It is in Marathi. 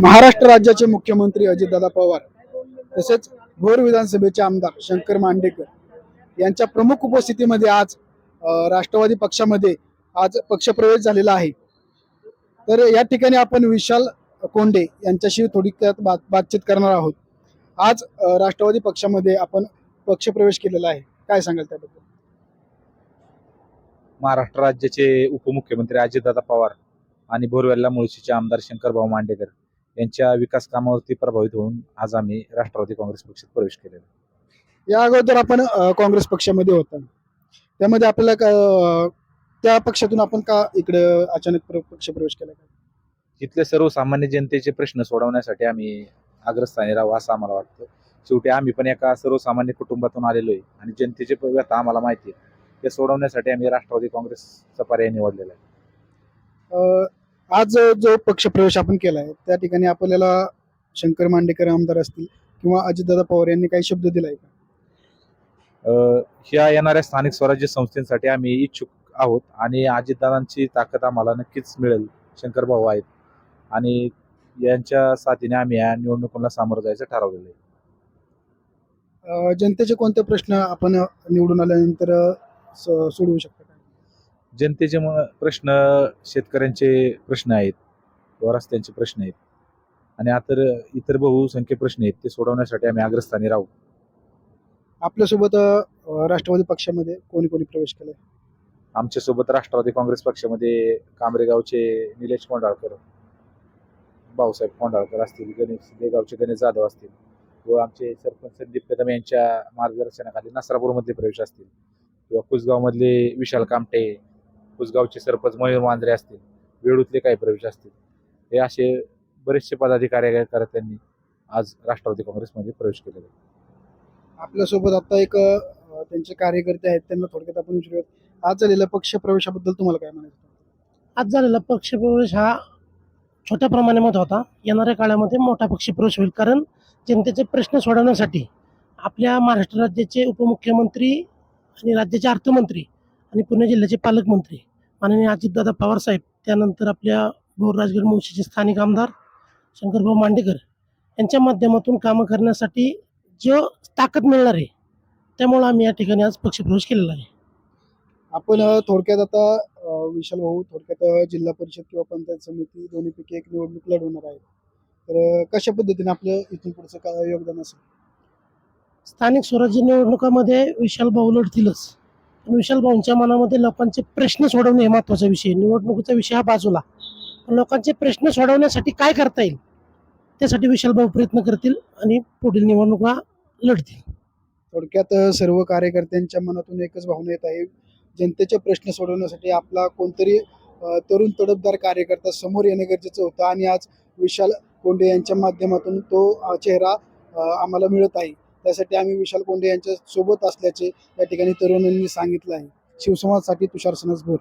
महाराष्ट्र राज्याचे मुख्यमंत्री अजितदादा पवार तसेच भोर विधानसभेचे आमदार शंकर मांडेकर यांच्या प्रमुख उपस्थितीमध्ये आज राष्ट्रवादी पक्षामध्ये आज पक्षप्रवेश झालेला आहे. तर या ठिकाणी आपण विशाल कोंडे यांच्याशी थोडक्यात बात बातचीत करणार आहोत. आज राष्ट्रवादी पक्षामध्ये आपण पक्षप्रवेश केलेला आहे. काय सांगाल त्याबद्दल? महाराष्ट्र राज्याचे उपमुख्यमंत्री अजितदादा पवार आणि बोरवेल्ला मुळशीचे आमदार शंकरभाऊ मांडेकर यांच्या विकास कामावरती प्रभावित होऊन आज आम्ही राष्ट्रवादी काँग्रेस पक्षात प्रवेश केलेला. या अगोदर आपण अ, काँग्रेस पक्षामध्ये होता. त्यामध्ये आपल्याला का- त्या पक्षातून आपण का इकडे अचानक प्र- पक्षप्रवेश केला? इथले सर्वसामान्य जनतेचे प्रश्न सोडवण्यासाठी आम्ही अग्रस्थानी राहू असं आम्हाला वाटतं. शेवटी आम्ही पण एका सर्वसामान्य कुटुंबातून आलेलो आहे आणि जनतेचे प- व्यथा आम्हाला माहिती आहे. ते सोडवण्यासाठी आम्ही राष्ट्रवादी काँग्रेसचा पर्याय निवडलेला आहे. अ, आज जो पक्षप्रवेश आपण केला आहे त्या ठिकाणी आपल्याला शंकर मांडेकर आमदार असतील किंवा अजितदादा पवार यांनी काही शब्द दिलाय का? ह्या येणाऱ्या स्थानिक स्वराज्य संस्थेसाठी आम्ही इच्छुक आहोत आणि अजितदादांची ताकद आम्हाला नक्कीच मिळेल शंकर भाऊ आहेत. आणि यांच्या साथीने आम्ही या निवडणुकीला सामोरं जायचं ठरवलेलं आहे. जनतेचे कोणते प्रश्न आपण निवडून आल्यानंतर सोडवू शकतो? जनतेचे प्रश्न शेतकऱ्यांचे प्रश्न आहेत किंवा रस्त्यांचे प्रश्न आहेत. आणि आता इतर बहुसंख्य प्रश्न आहेत ते सोडवण्यासाठी आम्ही अग्रस्थानी राहू. आपल्यासोबत अ, राष्ट्रवादी पक्षामध्ये कोणी कोणी प्रवेश केलाय? आमच्यासोबत राष्ट्रवादी काँग्रेस पक्षामध्ये कांबरेगावचे निलेश कोंडाळकर भाऊसाहेब कोंडाळकर असतील गणेश देगावचे गणेश जाधव असतील व आमचे सरपंच संदीप कदम यांच्या मार्गदर्शनाखाली नसरापूरमधले प्रवेश असतील किंवा कुसगावमधले विशाल कामटे कुसगावचे सरपंच मयूर मांजरे असतील वेळूतले काही प्रवेश असतील हे असे बरेचसे पदाधिकारी कार्यकर्त्यांनी आज राष्ट्रवादी काँग्रेसमध्ये प्रवेश केलेला आहे. आपल्यासोबत आता एक त्यांचे कार्यकर्ते आहेत त्यांना थोडक्यात आपण विचारूयात. आज झालेल्या पक्ष प्रवेशाबद्दल तुम्हाला काय म्हणायचं? आज झालेला पक्षप्रवेश हा छोट्या प्रमाणामध्ये होता. येणाऱ्या काळामध्ये मोठा पक्षप्रवेश होईल कारण जनतेचे प्रश्न सोडवण्यासाठी आपल्या महाराष्ट्र राज्याचे उपमुख्यमंत्री आणि राज्याचे अर्थमंत्री आणि पुणे जिल्ह्याचे पालकमंत्री माननीय अजितदादा पवार साहेब त्यानंतर आपल्या भोर राजगड मुळशीचे स्थानिक आमदार शंकरभाऊ मांडेकर यांच्या माध्यमातून कामं करण्यासाठी जो ताकद मिळणार आहे त्यामुळं आम्ही या ठिकाणी आज पक्षप्रवेश केलेला आहे. आपण थोडक्यात आता विशाल भाऊ थोडक्यात जिल्हा परिषद किंवा पंचायत समिती दोन्हीपैकी एक निवडणूक लढवणार आहे तर कशा पद्धतीने आपलं इथून पुढचं काय योगदान असेल? स्थानिक स्वराज्य निवडणुकामध्ये विशाल भाऊ लढतीलच. विशाल भाऊंच्या मनामध्ये लोकांचे प्रश्न सोडवणे हे महत्त्वाचा विषय निवडणुकीचा विषय हा बाजूला. पण लोकांचे प्रश्न सोडवण्यासाठी काय करता येईल? त्यासाठी विशाल भाऊ प्रयत्न करतील आणि पुढील निवडणुका लढतील. थोडक्यात सर्व कार्यकर्त्यांच्या मनातून एकच भावना येत आहे. जनतेचे प्रश्न सोडवण्यासाठी आपला कोणतरी तरुण तडफदार कार्यकर्ता समोर येणे गरजेचं होतं आणि आज विशाल कोंडे यांच्या माध्यमातून तो चेहरा आम्हाला मिळत आहे. त्यासाठी आम्ही विशाल कोंडे यांच्या सोबत असल्याचे या ठिकाणी तरुणांनी सांगितलं आहे. शिवसमाजसाठी तुषार सनसभर